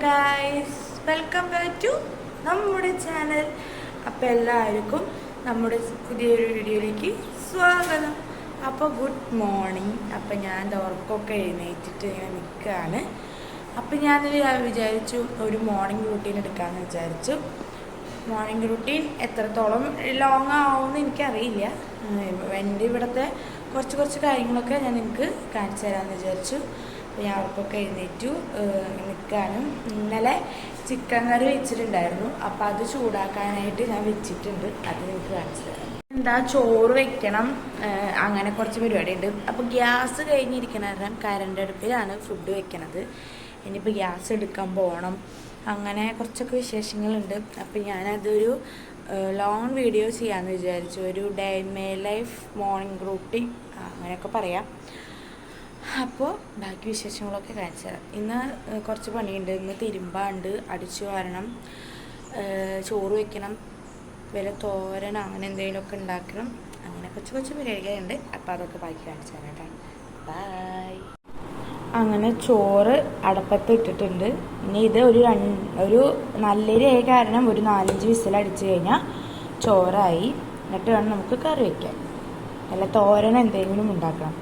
Guys welcome back to നമ്മുടെ channel അപ്പോൾ എല്ലാവർക്കും നമ്മുടെ പുതിയൊരു വീഡിയോയിലേക്ക് സ്വാഗതം. അപ്പോൾ ഗുഡ് മോർണിംഗ് അപ്പോൾ ഞാൻ ഉറക്കമൊക്കെ എഴുന്നേറ്റിട്ട് ഇങ്ങനെ നിൽക്കുകയാണ്. അപ്പോൾ ഞാൻ വിചാരിച്ചു ഒരു മോർണിംഗ് റുട്ടീൻ എടുക്കാമെന്ന് വിചാരിച്ചു. മോർണിംഗ് റുട്ടീൻ എത്രത്തോളം ലോങ് ആവുമെന്ന് എനിക്കറിയില്ല. എന്റെ ഇവിടുത്തെ കുറച്ച് കുറച്ച് കാര്യങ്ങളൊക്കെ ഞാൻ നിങ്ങൾക്ക് കാണിച്ചു തരാമെന്ന് വിചാരിച്ചു. അപ്പോൾ അവർക്കൊക്കെ എഴുന്നേറ്റു നിൽക്കാനും. ഇന്നലെ ചിക്കൻ കറി വെച്ചിട്ടുണ്ടായിരുന്നു. അപ്പോൾ അത് ചൂടാക്കാനായിട്ട് ഞാൻ വെച്ചിട്ടുണ്ട്. അത് നിങ്ങൾക്ക് കാണിച്ചു തരാം. എന്താ ചോറ് വെക്കണം അങ്ങനെ കുറച്ച് പരിപാടി ഉണ്ട് അപ്പോൾ ഗ്യാസ് കഴിഞ്ഞിരിക്കണ കാരണം കരണ്ട് അടുപ്പിലാണ് ഫുഡ് വെക്കണത്. ഇനിയിപ്പോൾ ഗ്യാസ് എടുക്കാൻ പോകണം. അങ്ങനെ കുറച്ചൊക്കെ വിശേഷങ്ങളുണ്ട്. അപ്പോൾ ഞാനതൊരു ലോങ് വീഡിയോ ചെയ്യാമെന്ന് വിചാരിച്ചു. ഒരു day my life morning routine അങ്ങനെയൊക്കെ പറയാം. അപ്പോൾ ബാക്കി വിശേഷങ്ങളൊക്കെ കാണിച്ചു തരാം ഇന്ന് കുറച്ച് പണിയുണ്ട്. ഇന്ന് തിരുമ്പാണ്ട് അടിച്ചു വാരണം ചോറ് വയ്ക്കണം വില തോരൻ അങ്ങനെ എന്തെങ്കിലുമൊക്കെ ഉണ്ടാക്കണം. അങ്ങനെ കൊച്ചു കൊച്ചു പരിപാടികളുണ്ട്. അപ്പോൾ അതൊക്കെ ബാക്കി കാണിച്ചു തരാം കേട്ടോ. ബായ് അങ്ങനെ ചോറ് അടപ്പത്ത് ഇട്ടിട്ടുണ്ട്. ഇനി ഇത് ഒരു രണ്ട് ഒരു നല്ലരിയായ കാരണം ഒരു നാലഞ്ച് വിസിൽ അടിച്ചു കഴിഞ്ഞാൽ ചോറായി. എന്നിട്ട് വേണം നമുക്ക് കറി വയ്ക്കാൻ അല്ല തോരൻ എന്തെങ്കിലും ഉണ്ടാക്കണം.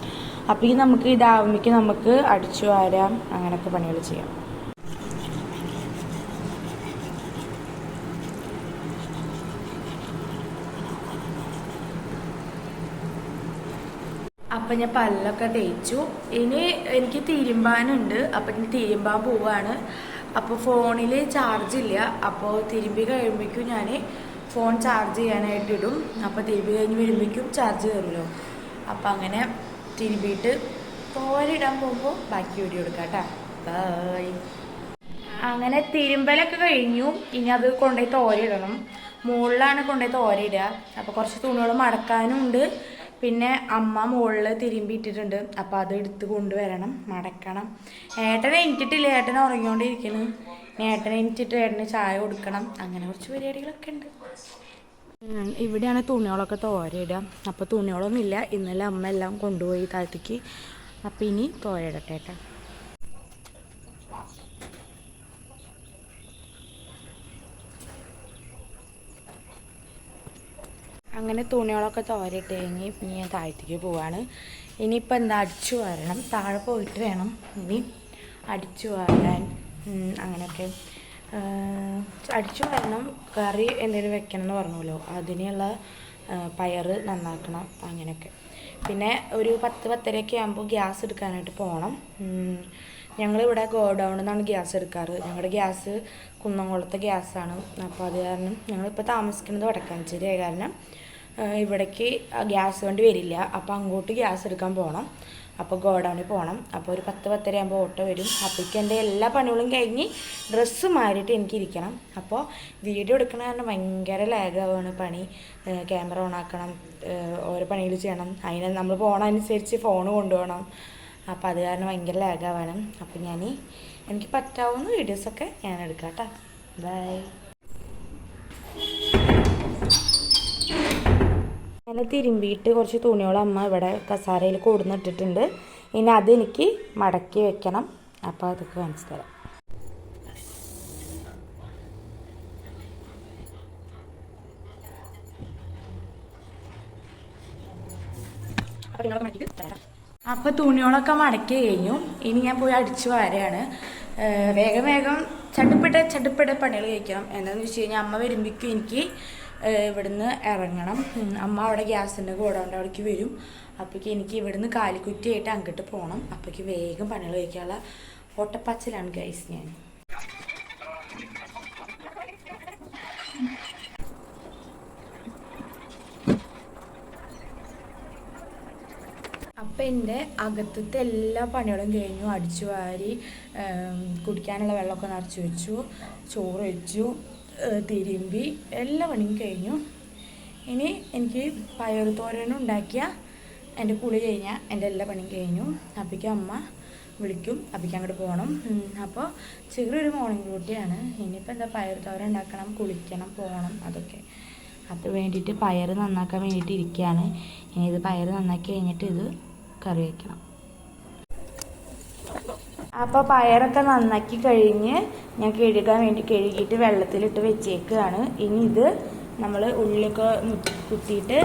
അപ്പോൾ ഈ നമുക്ക് ഇതാവുമ്പോഴേക്ക് നമുക്ക് അടിച്ചു വാരാം. അങ്ങനെയൊക്കെ പണികൾ ചെയ്യാം. അപ്പം ഞാൻ പല്ലൊക്കെ തേച്ചു. ഇനി എനിക്ക് തിരുമ്പാനുണ്ട്. അപ്പം ഇനി തിരുമ്പാൻ പോവാണ്. അപ്പോൾ ഫോണിൽ ചാർജ് ഇല്ല. അപ്പോൾ തിരുമ്പി കഴിയുമ്പോഴേക്കും ഞാൻ ഫോൺ ചാർജ് ചെയ്യാനായിട്ട് ഇടും. അപ്പോൾ തിരുമ്പി കഴിഞ്ഞ് വരുമ്പോഴേക്കും ചാർജ് കയറുമല്ലോ അപ്പം അങ്ങനെ തിരുമ്പിയിട്ട് തോരിടാൻ പോകുമ്പോൾ ബാക്കി വീഡിയോ എടുക്കാം കേട്ടോ ബൈ അങ്ങനെ തിരുമ്പലൊക്കെ കഴിഞ്ഞു. ഇനി അത് കൊണ്ടുപോയി തോരയിടണം. മുകളിലാണ് കൊണ്ടുപോയി തോരയിടുക അപ്പോൾ കുറച്ച് തുണികൾ മടക്കാനും ഉണ്ട് പിന്നെ അമ്മ മുകളിൽ തിരുമ്പി ഇട്ടിട്ടുണ്ട് അപ്പോൾ അത് എടുത്ത് കൊണ്ടുവരണം. മടക്കണം. ഏട്ടനെ എനിക്കിട്ടില്ല. ഏട്ടനെ ഉറങ്ങിക്കൊണ്ടിരിക്കുന്നു ഏട്ടനെ എനിക്കിട്ട് ഏട്ടന് ചായ കൊടുക്കണം. അങ്ങനെ കുറച്ച് പരിപാടികളൊക്കെ ഉണ്ട്. ഇവിടെയാണ് തുണികളൊക്കെ തോരയിടുക. അപ്പോൾ തുണികളൊന്നുമില്ല. ഇന്നലെ അമ്മ എല്ലാം കൊണ്ടുപോയി താഴത്തേക്ക്. അപ്പോൾ ഇനി തോരയിടട്ടെ കേട്ടോ. അങ്ങനെ തുണികളൊക്കെ തോരയിട്ട് കഴിഞ്ഞ് ഇനി ഞാൻ താഴത്തേക്ക് പോവാണ്. ഇനിയിപ്പോൾ എന്താ അടിച്ചു വരണം. താഴെ പോയിട്ട് വേണം ഇനി അടിച്ചു വരാൻ. അങ്ങനെയൊക്കെ. അടിച്ചു വരണം. കറി എന്തെങ്കിലും വെക്കണം എന്ന് പറഞ്ഞല്ലോ അതിനുള്ള പയർ നന്നാക്കണം അങ്ങനെയൊക്കെ. പിന്നെ ഒരു പത്ത് പത്തരയൊക്കെ ആകുമ്പോൾ ഗ്യാസ് എടുക്കാനായിട്ട് പോകണം ഞങ്ങളിവിടെ ഗോഡൗണിൽ നിന്നാണ് ഗ്യാസ് എടുക്കാറ്. ഞങ്ങളുടെ ഗ്യാസ് കുന്നംകുളത്തെ ഗ്യാസാണ്. അപ്പോൾ അത് കാരണം ഞങ്ങളിപ്പോൾ താമസിക്കുന്നത് വടക്കാഞ്ചേരി കാരണം ഇവിടേക്ക് ഗ്യാസ് വേണ്ടി വരില്ല. അപ്പോൾ അങ്ങോട്ട് ഗ്യാസ് എടുക്കാൻ പോകണം അപ്പോൾ ഗോഡൗണിൽ പോകണം അപ്പോൾ ഒരു പത്ത് പത്തര ആകുമ്പോൾ ഓട്ടോ വരും. അപ്പോഴേക്കും എന്റെ എല്ലാ പണികളും കഴിഞ്ഞ് ഡ്രസ്സ് മാറിയിട്ട് എനിക്ക് ഇരിക്കണം അപ്പോൾ വീഡിയോ എടുക്കണ കാരണം ഭയങ്കര ലാഗാവാണ് പണി. ക്യാമറ ഓൺ ആക്കണം. ഓരോ പണികൾ ചെയ്യണം. അതിന് നമ്മൾ പോകണമനുസരിച്ച് ഫോൺ കൊണ്ടുപോകണം. അപ്പോൾ അത് കാരണം ഭയങ്കര ലാഗാവാണ് അപ്പോൾ ഞാൻ എനിക്ക് പറ്റാവുന്ന വീഡിയോസൊക്കെ ഞാൻ എടുക്കാം കേട്ടോ ബൈ അങ്ങനെ തിരുമ്പിയിട്ട് കുറച്ച് തുണിയോളം അമ്മ ഇവിടെ കസാരയിൽ കൂടുന്നിട്ടിട്ടുണ്ട് ഇനി അതെനിക്ക് മടക്കി വെക്കണം. അപ്പോൾ അതൊക്കെ കാണിച്ചു തരാം. അപ്പോൾ തുണികളൊക്കെ മടക്കി കഴിഞ്ഞു. ഇനി ഞാൻ പോയി അടിച്ചു വാരാണ്. വേഗം വേഗം ചടുപ്പിട്ട ചടുപ്പിട്ട പണികൾ കഴിക്കണം. എന്താണെന്ന് വെച്ച് കഴിഞ്ഞാൽ അമ്മ വരുമ്പോഴേക്കും എനിക്ക് ഇവിടുന്ന് ഇറങ്ങണം. അമ്മ അവിടെ ഗ്യാസിന്റെ ഗോഡൗണ്ട് അവിടേക്ക് വരും. അപ്പോഴേക്ക് എനിക്ക് ഇവിടുന്ന് കാലിക്കുറ്റിയായിട്ട് അങ്ങോട്ട് പോകണം അപ്പോഴേക്ക് വേഗം പണികൾ കഴിക്കാനുള്ള ഓട്ടപ്പാച്ചിലാണ് ഗൈസ് ഞാൻ. അപ്പം എന്റെ അകത്തത്തെ എല്ലാ പണികളും കഴിഞ്ഞു. അടിച്ചു വാരി കുടിക്കാനുള്ള വെള്ളമൊക്കെ നിറച്ച് വെച്ചു. ചോറ് വെച്ചു. തിരുമ്പി എല്ലാ പണിയും കഴിഞ്ഞു. ഇനി എനിക്ക് പയർ തോരനും ഉണ്ടാക്കിയ എന്റെ കുളി കഴിഞ്ഞാൽ എന്റെ എല്ലാ പണിയും കഴിഞ്ഞു. അപ്പോഴേക്കും അമ്മ വിളിക്കും അപ്പോഴേക്കും അങ്ങോട്ട് പോകണം. അപ്പോൾ ചെറിയൊരു മോർണിംഗ് റൂട്ടിയാണ് ഇനിയിപ്പോൾ എന്താ പയർ തോരൻ ഉണ്ടാക്കണം കുളിക്കണം പോകണം അതൊക്കെ. അപ്പോൾ വേണ്ടിയിട്ട് പയർ നന്നാക്കാൻ വേണ്ടിയിട്ട് ഇരിക്കുകയാണ്. ഇനി ഇത് പയർ നന്നാക്കി കഴിഞ്ഞിട്ട് ഇത് കറി വയ്ക്കണം. അപ്പോൾ പയറൊക്കെ നന്നാക്കി കഴിഞ്ഞ് ഞാൻ കഴുകാൻ വേണ്ടി കഴുകിയിട്ട് വെള്ളത്തിലിട്ട് വെച്ചേക്കുകയാണ് ഇനി ഇത് നമ്മൾ ഉള്ളിലൊക്കെ കുത്തിയിട്ട്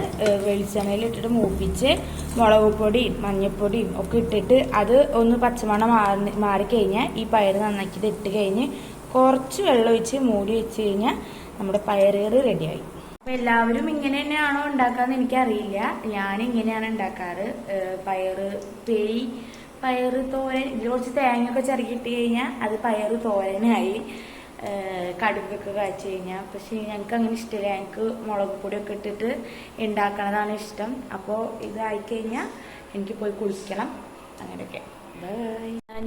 വെളിച്ചെണ്ണയിലിട്ടിട്ട് മൂപ്പിച്ച് മുളക് പൊടിയും മഞ്ഞൾപ്പൊടിയും ഒക്കെ ഇട്ടിട്ട് അത് ഒന്ന് പച്ചമണം മാറി മാറിക്കഴിഞ്ഞാൽ ഈ പയർ നന്നാക്കി ഇട്ട് കഴിഞ്ഞ് കുറച്ച് വെള്ളം ഒഴിച്ച് മൂടി വെച്ച് കഴിഞ്ഞാൽ നമ്മുടെ പയറുകറി റെഡിയായി. അപ്പം എല്ലാവരും ഇങ്ങനെ തന്നെയാണോ ഉണ്ടാക്കാന്ന് എനിക്കറിയില്ല. ഞാൻ ഇങ്ങനെയാണ് ഉണ്ടാക്കാറ് പയറ് പേയ് പയറ് തോരൻ ഇതിൽ കുറച്ച് തേങ്ങയൊക്കെ ചിറകിട്ട് കഴിഞ്ഞാൽ അത് പയറ് തോരനായി കടുകൊക്കെ കാച്ചു കഴിഞ്ഞാൽ പക്ഷേ ഞങ്ങൾക്ക് അങ്ങനെ ഇഷ്ടമില്ല ഞങ്ങൾക്ക് മുളക് പൊടിയൊക്കെ ഇട്ടിട്ട് ഉണ്ടാക്കണതാണ് ഇഷ്ടം. അപ്പോൾ ഇതായി ഇതായിക്കഴിഞ്ഞാൽ എനിക്ക് പോയി കുളിക്കണം. അങ്ങനെയൊക്കെ.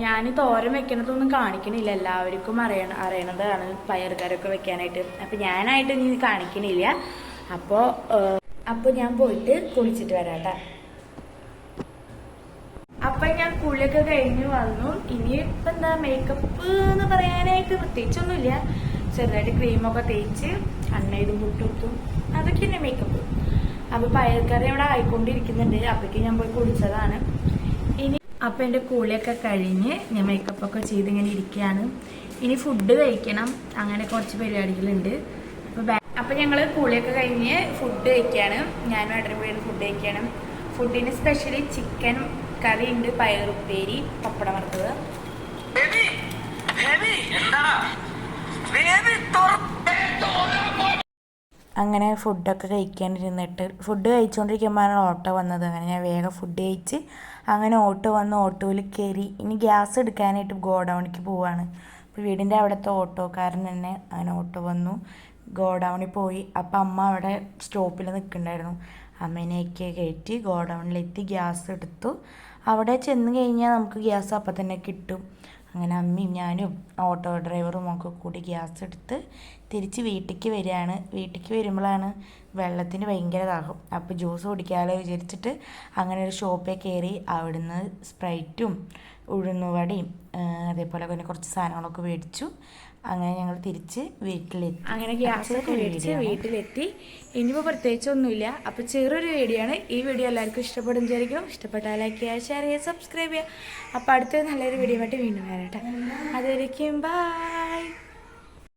ഞാൻ തോരൻ വെക്കണതൊന്നും കാണിക്കണില്ല. എല്ലാവർക്കും അറിയണ അറിയണതാണ് പയറുകാരൊക്കെ വെക്കാനായിട്ട്. അപ്പൊ ഞാനായിട്ട് ഇനി കാണിക്കണില്ല. അപ്പോ അപ്പോൾ അപ്പൊ ഞാൻ പോയിട്ട് കുളിച്ചിട്ട് വരാട്ടാ. അപ്പൊ ഞാൻ കുളിയൊക്കെ കഴിഞ്ഞു വന്നു. ഇനി ഇപ്പൊ എന്താ മേക്കപ്പ് എന്ന് പറയാനായിട്ട് പ്രത്യേകിച്ചൊന്നുമില്ല. ചെറുതായിട്ട് ക്രീമൊക്കെ തേച്ച് അണ്ണയിലും മുട്ടുത്തും അതൊക്കെ തന്നെ മേക്കപ്പ് അപ്പൊ പയർക്കറി അവിടെ ആയിക്കൊണ്ടിരിക്കുന്നുണ്ട്. അപ്പേക്ക് ഞാൻ പോയി കുടിച്ചതാണ്. ഇനി അപ്പൊ എന്റെ കുളിയൊക്കെ കഴിഞ്ഞ് ഞാൻ മേക്കപ്പ് ഒക്കെ ചെയ്ത് ഇങ്ങനെ ഇരിക്കുകയാണ്. ഇനി ഫുഡ് കഴിക്കണം. അങ്ങനെ കുറച്ച് പരിപാടികളുണ്ട്. അപ്പൊ അപ്പൊ ഞങ്ങൾ കുളിയൊക്കെ കഴിഞ്ഞ് ഫുഡ് കഴിക്കുകയാണ്. ഞാനും പോയി ഫുഡ് കഴിക്കണം ഫുഡിന് സ്പെഷ്യലി ചിക്കൻ കറി ഉണ്ട് പയറുപ്പേരി പപ്പടം വറുത്തത്. അങ്ങനെ ഫുഡൊക്കെ കഴിക്കാനിരുന്നിട്ട് ഫുഡ് കഴിച്ചുകൊണ്ടിരിക്കുമ്പോഴാണ് ഓട്ടോ വന്നത്. അങ്ങനെ ഞാൻ വേഗം ഫുഡ് കഴിച്ച് അങ്ങനെ ഓട്ടോ വന്ന് ഓട്ടോയിൽ കയറി. ഇനി ഗ്യാസ് എടുക്കാനായിട്ട് ഗോഡൗണിക്ക് പോവാണ്. അപ്പോൾ വീടിന്റെ അവിടുത്തെ ഓട്ടോക്കാരൻ തന്നെ അങ്ങനെ ഓട്ടോ വന്നു. ഗോഡൗണിൽ പോയി. അപ്പം അമ്മ അവിടെ സ്റ്റോപ്പിൽ നിൽക്കുന്നുണ്ടായിരുന്നു. അമ്മേനെയൊക്കെ കയറ്റി ഗോഡൗണിലെത്തി ഗ്യാസ് എടുത്തു. അവിടെ ചെന്ന് കഴിഞ്ഞാൽ നമുക്ക് ഗ്യാസ് അപ്പം തന്നെ കിട്ടും. അങ്ങനെ അമ്മയും ഞാനും ഓട്ടോ ഡ്രൈവറും ഒക്കെ കൂടി ഗ്യാസ് എടുത്ത് തിരിച്ച് വീട്ടിലേക്ക് വരികയാണ്. വീട്ടിലേക്ക് വരുമ്പോഴാണ് വെള്ളത്തിന് ഭയങ്കര ദാഹം. അപ്പോൾ ജ്യൂസ് കുടിക്കാമല്ലോ വിചാരിച്ചിട്ട് അങ്ങനെ ഒരു ഷോപ്പിൽ കയറി അവിടുന്ന് സ്പ്രൈറ്റും ഉഴുന്നുവടയും അതേപോലെ പിന്നെ കുറച്ച് സാധനങ്ങളൊക്കെ മേടിച്ചു. അങ്ങനെ ഞങ്ങൾ തിരിച്ച് വീട്ടിലെത്തി. അങ്ങനെ ഗ്യാസ് മേടിച്ച് വീട്ടിലെത്തി. ഇനിയിപ്പോൾ പ്രത്യേകിച്ചൊന്നുമില്ല. അപ്പോൾ ചെറിയൊരു വീഡിയോ ആണ്. ഈ വീഡിയോ എല്ലാവർക്കും ഇഷ്ടപ്പെടും വിചാരിക്കും ഇഷ്ടപ്പെട്ടാൽ ലൈക്ക് ചെയ്യുക ഷെയർ ചെയ്യുക സബ്സ്ക്രൈബ് ചെയ്യുക. അപ്പോൾ അടുത്ത നല്ലൊരു വീഡിയോ ആയിട്ട് വീണ്ടും വരാം കേട്ടോ. അതുവരയ്ക്കും ബൈ